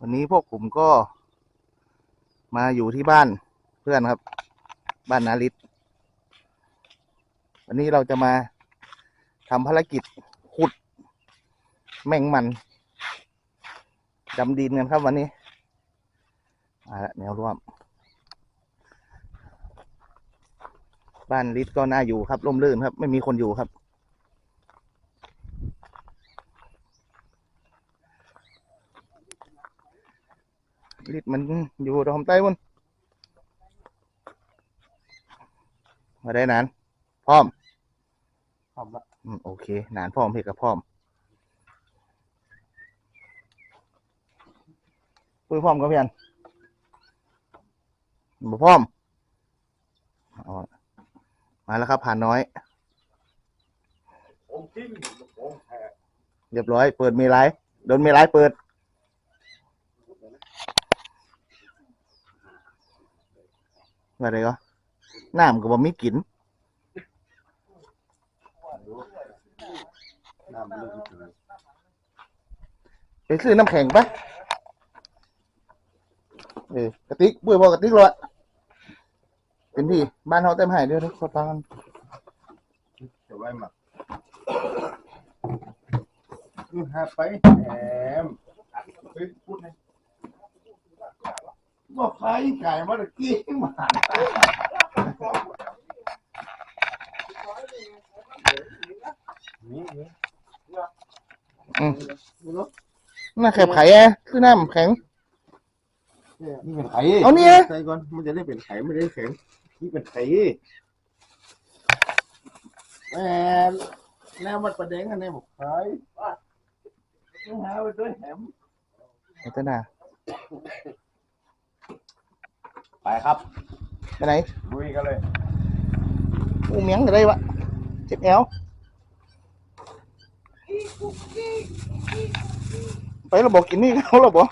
วันนี้พวกผมก็ มาอยู่ที่บ้านเพื่อนครับ บ้านนาริตวันนี้เราจะมาทำภารกิจขุด แมงมันดำดินกันครับวันนี้มาละแนวร่วม บ้านลิศก็น่าอยู่ครับร่มรื่นครับ ไม่มีคนอยู่ครับ ลิศมันอยู่ตรงใต้บนมาได้นาน พร้อม พร้อมละอืมโอเค นานพร้อมเพกกับพร้อมปุ้ยพร้อมก็เพียนบ่พร้อมเอามาแล้วครับผ่านน้อยผมทิ้งผมแพ้เรียบร้อย เปิดมีไลฟ์โดนมีไลฟ์เปิด อะไรก็น้ำก็บ่มีกลิ่นไปซื้อน้ำแข็งปะเออกระติกบุ้ยบอกกระติกเลยเป็นพี่บ้านเขาเต็มหายด้วยทุกคนฟังกันเดี๋ยวไว้หมักหาไปแหมเฮ้ย พูดไงว่าใครไก่มาตะกี้มานี่นี่น่าแคบไข่อะซื้อน้ำแข็งนี่เป็นไข่เอาเนี่ยใส่ก่อนมันจะได้เป็นไข่ไม่ได้แข็งนี่เป็นไข่แหมแนวมันประเด็นกันแนวบอกไข่ต้องหาไปด้วยแหมไอ้เจ้าหน้า ไปครับไปไหนลุยกันเลยอู้เมียงอะไรวะเจ็บแอวไปเราบอกกินนี่เขาเราบอก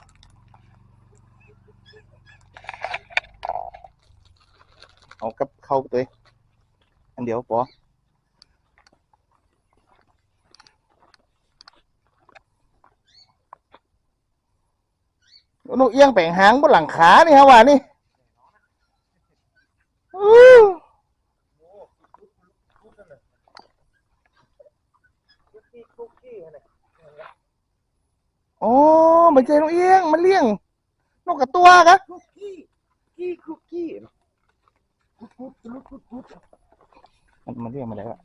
เอากับเข้าไปตัวเองอันเดียวปอนกเอี้ยงแป่งหางบนหลังขานี่ฮะว่านี่ อื้ออ๋อไม่ใช่นกเอี้ยง มันเลี้ยง นกกระตัวกะกี้กี้คุกกี้กุดกุดกุดกุดกุดมันมันเลี้ยงมาได้วะ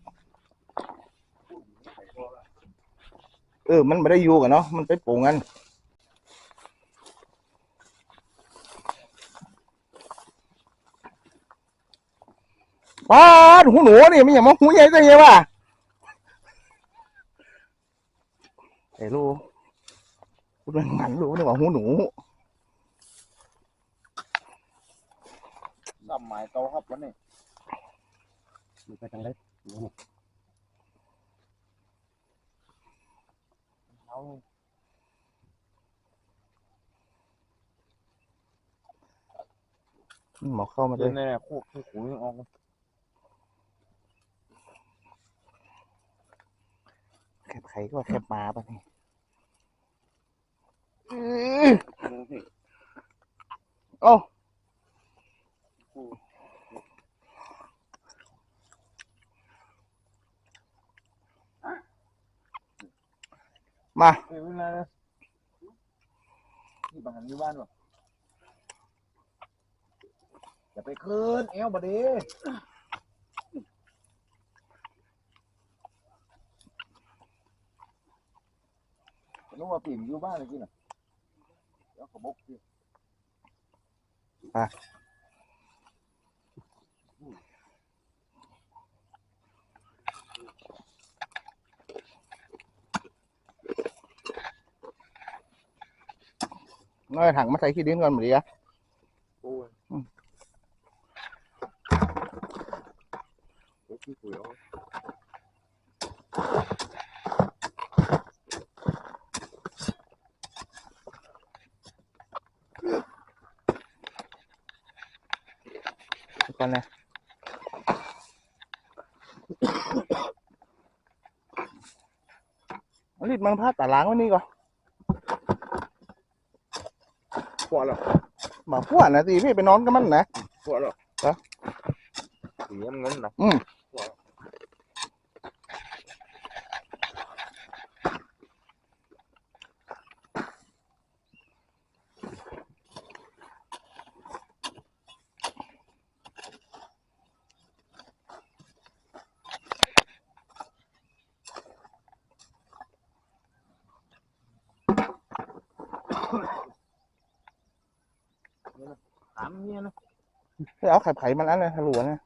เออ มันไม่ได้อยู่กันเนาะ มันไปปลูกกัน ว้าดหูหนูนี่ไม่อย่ามาหูใหญ่จังเลยวะไอ้ลูกพูดเป็นหมันลูกนี่ว่าหูหนูลำหมายโตครับวันนี้มันไปทางไหนเอาหมอเข้ามาเลเดิยนแน่โคกที่หูยังออก แคบไข่ก็แคบหมาปะนี่โอ้มาเวลานี่บังคับอยู่บ้านวะอย่าไปคืนเอวบดี นึกว่าปีมอยู่บ้านเลยกินอะแล้วก็บกสิน้อยถังมาใส่ขี้ดิน ก่อนหมดดิอะโอ้ยโอ้ยขี้ปุ๋ยเอาก่อนนะเอาลิดมันพาดตาล้างไว้นี่ก่อนปวดหรอบ่พวกนะตีพี่ไปนอนกับมันนะปวดหรอฮะสีน้ำเงินนะอืมปวดถาม เนี่ยนะเอาไข่ไผ่มันอันนั้นทะลวนะ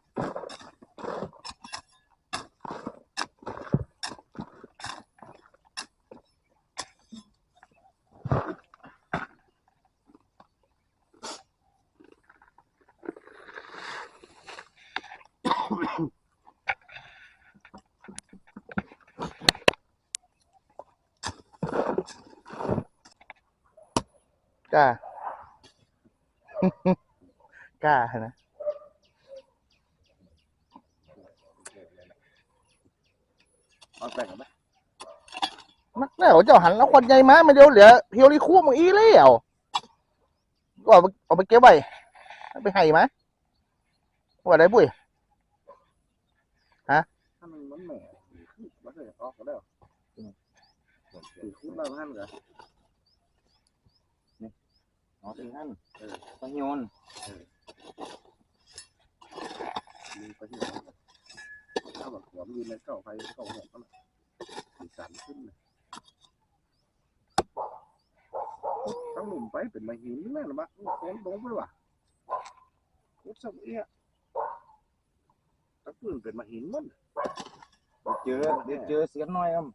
กล้า กล้านะเอาแต่งกันไหมมักแล้วเจ้าหันแล้วควันใหญ่มาไม่เดียวเหลือเพียวรีคู่มึงอีแล้วก็เอาไปเอาไปเก็บไว้เอาไปให้มาว่าได้ปุ้ยถ้ามันมันแหม่มันจะออกก็ได้สีคุ้นเราท่านเหรออ๋อถึงท่านเออต้องโยน มีปที่ไหนถ้าแบบหัวมันยืนในเก้าไฟเก้าหกก็สีสันขึ้นเลยต้องหนุ่มไปเป็นมาหินแม่หรือมะโค้งตรงไปว่ะโคตรสับเอี้ยตั้งปืนเป็นมาหินมันเจอเดี๋ยวเจอเสียนน้อยครับ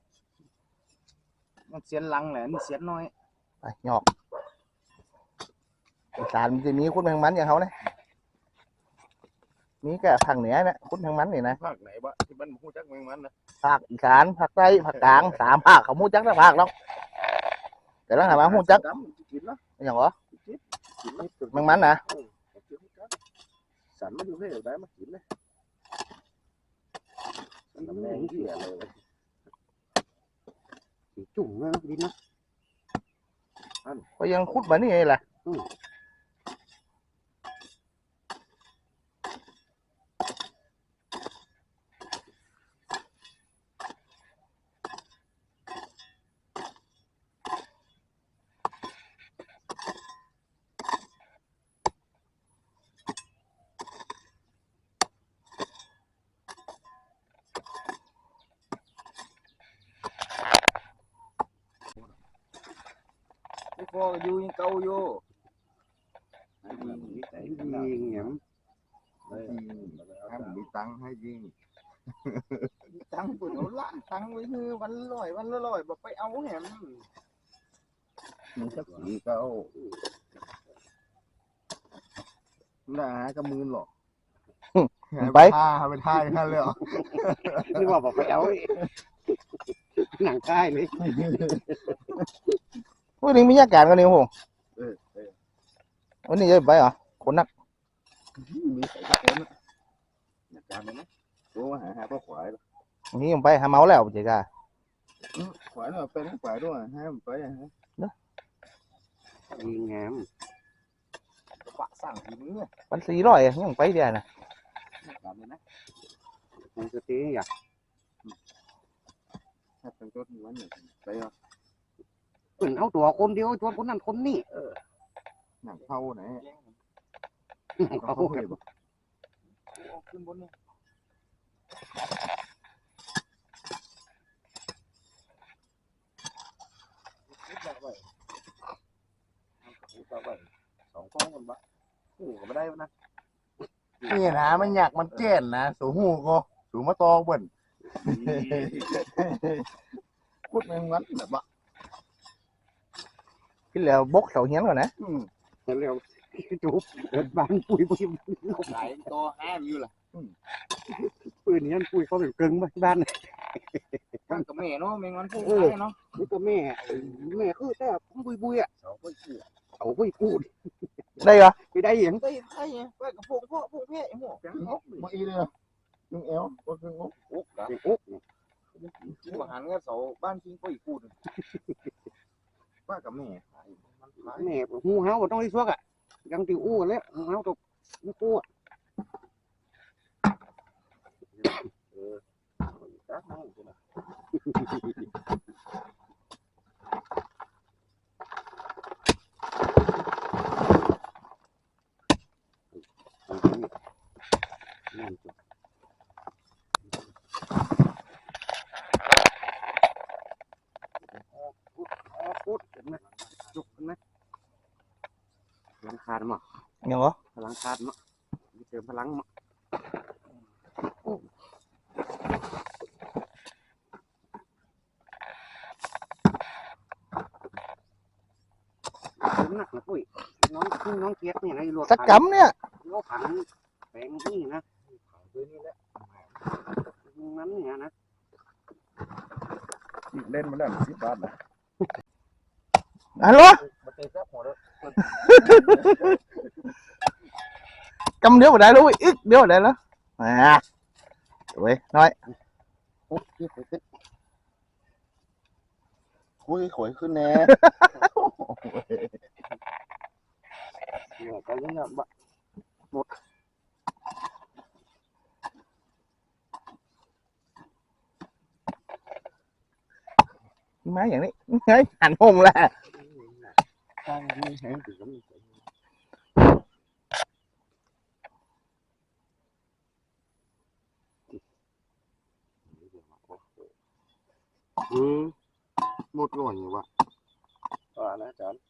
มันเสียนหลังแหละนี่เสียนน้อยไปหยอก อีสารมันจะมีคุณแมงมันอย่างเขาเนี่ยมีแค่ทางเหนือเนี่ยคุณแมงมันนี่นะภาคไหนวะที่มันหูจักแมงมันนะภาคอีสานภาคใต้ภาคกลางสามภาคเขามูจักทั้งภาคแล้วแต่ละหามาหูจักดำกินแล้วอย่างเหรอกินแล้วแมงมันนะสันมันอยู่ให้ได้มากินเลยสันน้ำแดงเหี้ยเลยจุ่มนะดินนะก็ยังคุดมานี่ไงแหละ ไอ้ฟออยู่ยังเก่าอยู่ แต่ ยิงเงี้ยห้ามมีตังค์ให้ยิงตังค์ปุ่นเอาละตังค์ไว้คือวันลอยวันละร้อยบอกไปเอาแหมมันสักสีเก้าหน้าก็มือหรอกไปท่าไปท่าอย่างนั้นเลยเหรอนึกว่าบอกไปเอาหนังใต้เลยวันนี้มีอากาศกันนี่โออเออ วันนี้จะไปเหรอคนนักมีใส่กระโปรงนะอยากจำไหมนะตัวหาหาพ่อขวายนี่ยังไปหาเมาแล้วเจ๊กาขวายด้วยเป็นขวายด้วยให้มันไปฮะยิงแงมปะสั่งทีนี้วันสี่ร้อยยังไปเดียวนะจำเลยนะมันจะตีอยากถ้าเป็นต้นวันเนี่ยไปเอาเปิ่นเอาตัวคนเดียวชวนคนนั้นคนนี้ หนังเท่าไหนเขาเขาเก็บเอาขึ้นบนนี่สองฟองกันปะโอ้ก็ไม่ได้นะนี่นะมันอยากมันแก่นนะสูหูก็สูมาตอเบิ่นพูดแมงวันแบบว่าที่แล้วบกเสาเฮียนก่อนนะ เร็วจุบเดินบานปุยปุยขายตัวห้ามอยู่ล่ะปืนนี้ปุยเขาเป็นกึ่งบ้านบ้านกับแม่เนาะแมงวันพูดเนาะนี่ก็แม่แม่คือแต่ผมปุยปุยอะสองก็เกี่ยเอาปุยพูดได้เหรอไปได้ยังไอ้ไอ้ไปกับพวกพ่อพวกแม่ไอ้หมวกจังงกเลยมาอีเลยยิงเอวก็คืองกโอ๊กละโอ๊กกินอาหารก็เสาบ้านทิ้งก็อีกพูดว่ากับแม่ แม่หูเฮาบ่ต้องไอ้ซวกอะยังติวอู้กันแล้วหูเฮาตกไม่กู้อะจักมั่งกูนะนั่นจ้ะพุดพุดเห็นไหม จุกเห็นไหมพลังขาดมั้งยังเหรอพลังขาดมั้งมีเติมพลังมั้งหนักนะปุ้ยน้องขึ้นน้องเกียรเนี่ยไอ้รถสักกำเนี่ยโลผันแปลงนี่นะตัวนี้แหละนั้นเนี่ยนะเล่นมาแล้วสิบบาทนะ ฮัลโหลมาเตะซับหัวแล้วกำเดียวบ่ได้แล้ว เว้ยอึกเดียวบ่ได้แล้วอ่าเว้ยน้อยโอ้ยไปขึ้นคุยขวยขึ้นแน่เนี่ยก็ยังแบบไม้อย่างนี้เฮ้ยหันหงแหละทางนี้แห้งถึงมีอืมหมดก่อนอยู่วะอ่านะอาจารย์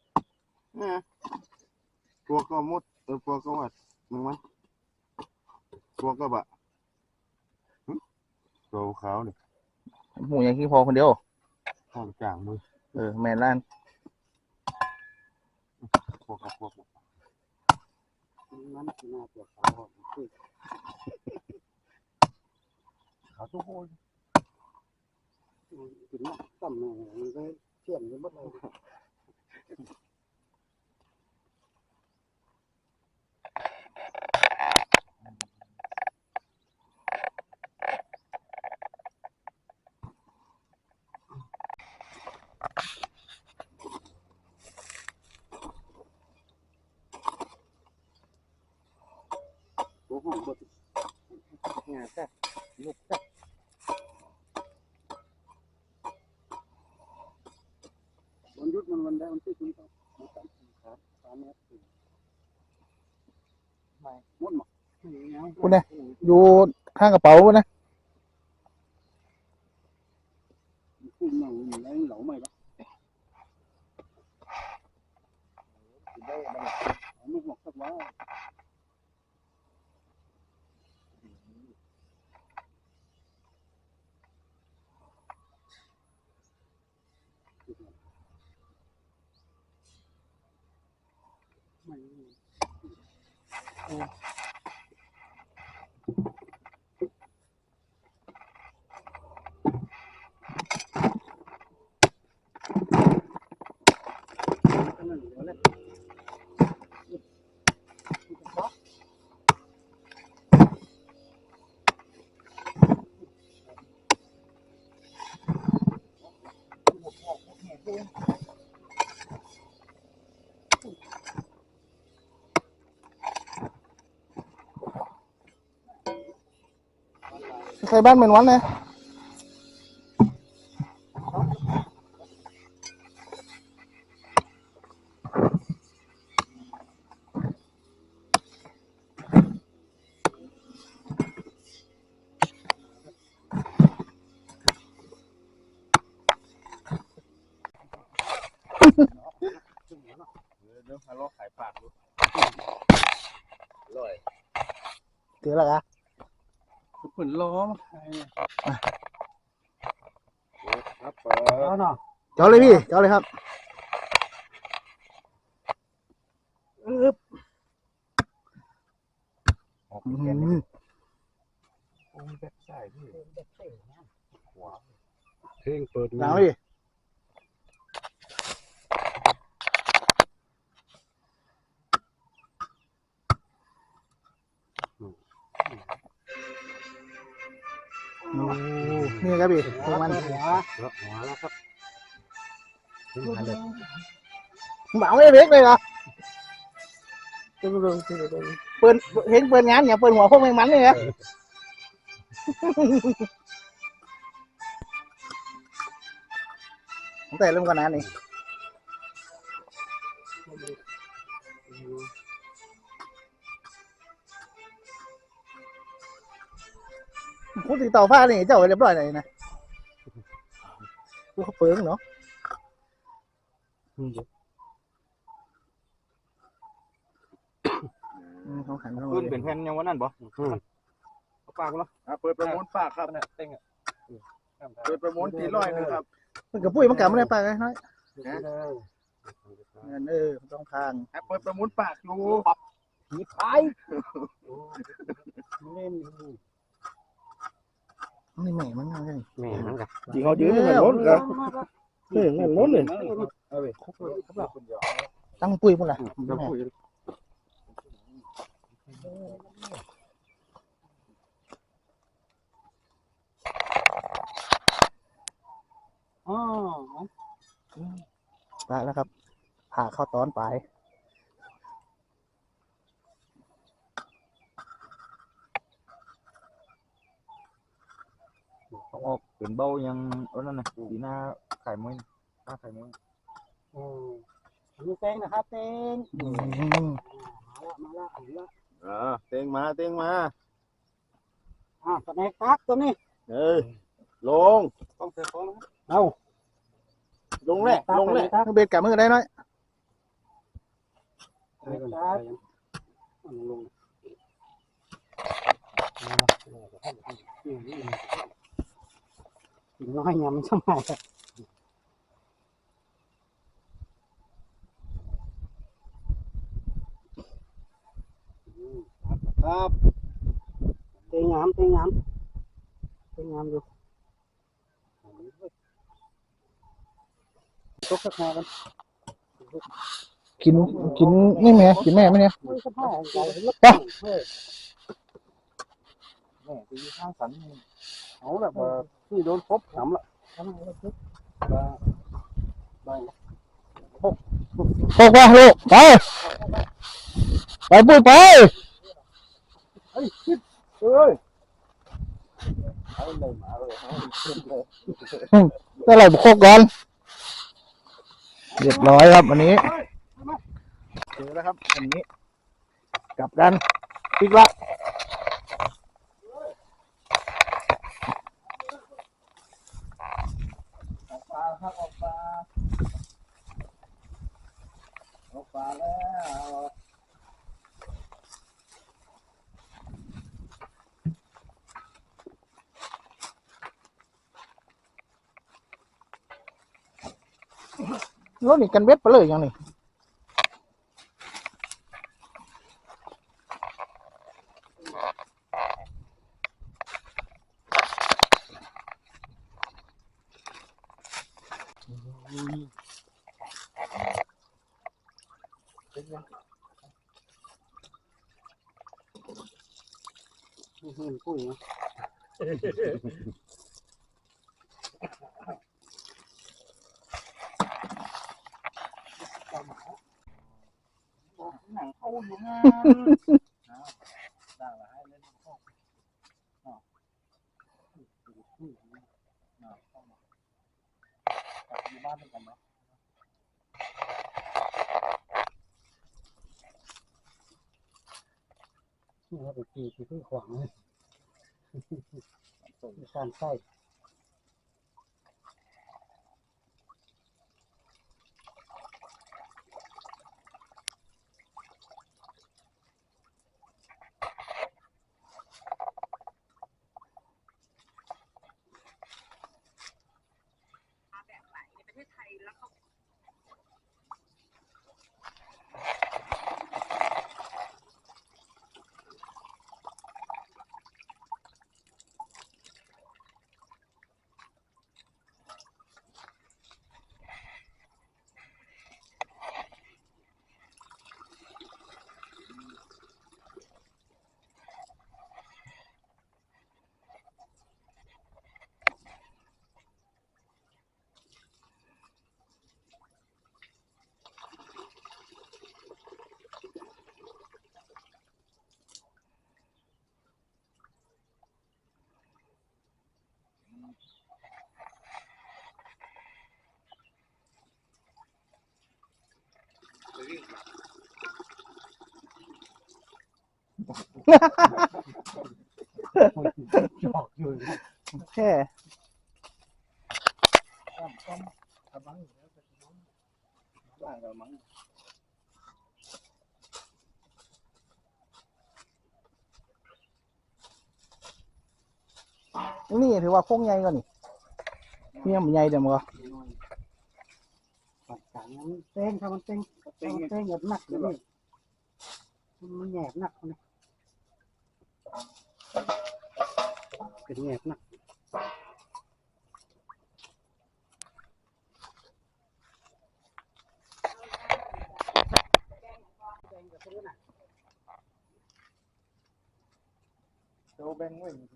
ตัวก็หมดเออตัวก็วัดมึงมั้ยตัวก็บะหึตัวขาวนี่หมูอย่างที่พอคนเดียวข้างจางมือเออแม่นล้าน พวกกับพวกนั้นคือน่าจะเขาคือขาวทุกคนกินน้ำต่ำเนี่ยมันก็เที่ยงกันหมดเลย โอ้โหบดงานแซ่ ลูกแซ่วันหยุดมันวันได้วันที่คุณต้องมาตัดครับสามเมตรไม่หมดหมดอยู่ข้างกระเป๋านะคุณนั่งอยู่ในเหลาใหม่ปะเอาลูกหมอกสักว่า 嗯 ใครบ้านเป็นวันนะ เจอแล้วอะผลล้อมครับเปิเอาเนาะเจ้าเลยพี่เจ้าเลยครับออกอืแกนมโอ้ยแบบใส่พี่เพลงเปิดหนาวดิ โอ้นี่ครับพี่พวกมันหัวหัวแล้วครับขึ้นมาเลยหมาไม่ได้เล็กเลยเหรอเปิดเห็นเปิดงานอย่าเปิดหัวพวกแมงมันเลยนะตั้งแต่เริ่มกันนาน นี่พูดถึงเต่าฟ้านี่เจ้าเรียบร้อยเลยนะพวกเขาเปิงเนาะอืมเขาหันเข้าขึ้นเป็นแผ่นยังวันนั้นบ่เอาปากกูละอะเปิดประมูลฝากครับ เนี่ยเต็งอะเปิดประมูลกี่ร้อยหนึงครับ มันกับปุ้ยมันกลับมาได้ปลาไงน้อยเงินเออต้องทางอะเปิดประมูลฝากอยู่ผีพายเล่น นี่แม่มันไงแม่มันกับที่เขายืนเหมือนรถกันเฮ้ยเหมือนรถเลยตั้งปุ้ยพุ่นล่ะจะคุยอ๋อ ปลาแล้วครับผ่าเข้าตอนปลาย ต้องออก เป็นเบายังอันนั้นนะสีหน้าไข่มุ้ยหน้าไข่มุ้ยอืมมีเต้งนะครับเต้งอืมมาละมาละอ่าเต็งมาเต็งมาอ่าสแน็คตักตัวนี้เอ้ยลงต้องเสียของเอาลงแหละลงแหละตักเบ็ดกลับมือได้น้อยตักลง น้อยยำสมัยครับเต็งงามเต็งงามเต็งงามอยู่ตกสักหน่อยกันกินกินนี่แม่กินแม่ไหมเนี่ยไม่สบายใจลึกเฮ้ยแม่ตีข้างสันนี่เอาละว่า ที่โดนพบทำละทำอะไรลึกได้พกว่าลูกไปไปปุ้ยไปเอ้ยเอาเลยมาเลยเอาเลยก็เลยบุกโคกก่อนเรียบร้อยครับวันนี้เจอแล้วครับวันนี้ กลับกันปิกละ ปลา ครับออกปลาออกปลาแล้วรถนี่กันเว็ดไปเลยยังนี่ หนังเข้าอยู่งานได้ละให้เล่นพวกอ๋ออ๋อเข้ามาอยู่บ้านด้วยกันเนาะนี่เราไปตีที่ขวางเลยการใส่ จอกอยู่แค่นี่ถือว่าโค้งใหญ่กว่านี่นี่ยมันใหญ่เดี๋ยวมันก็ปัดกลางนั้นเต้งถ้ามันเต้งถ้ามันเต้งแบบหนักเลยนี่มันแหนบหนักเป็นแหนักเดี๋ย วแบ่งไว้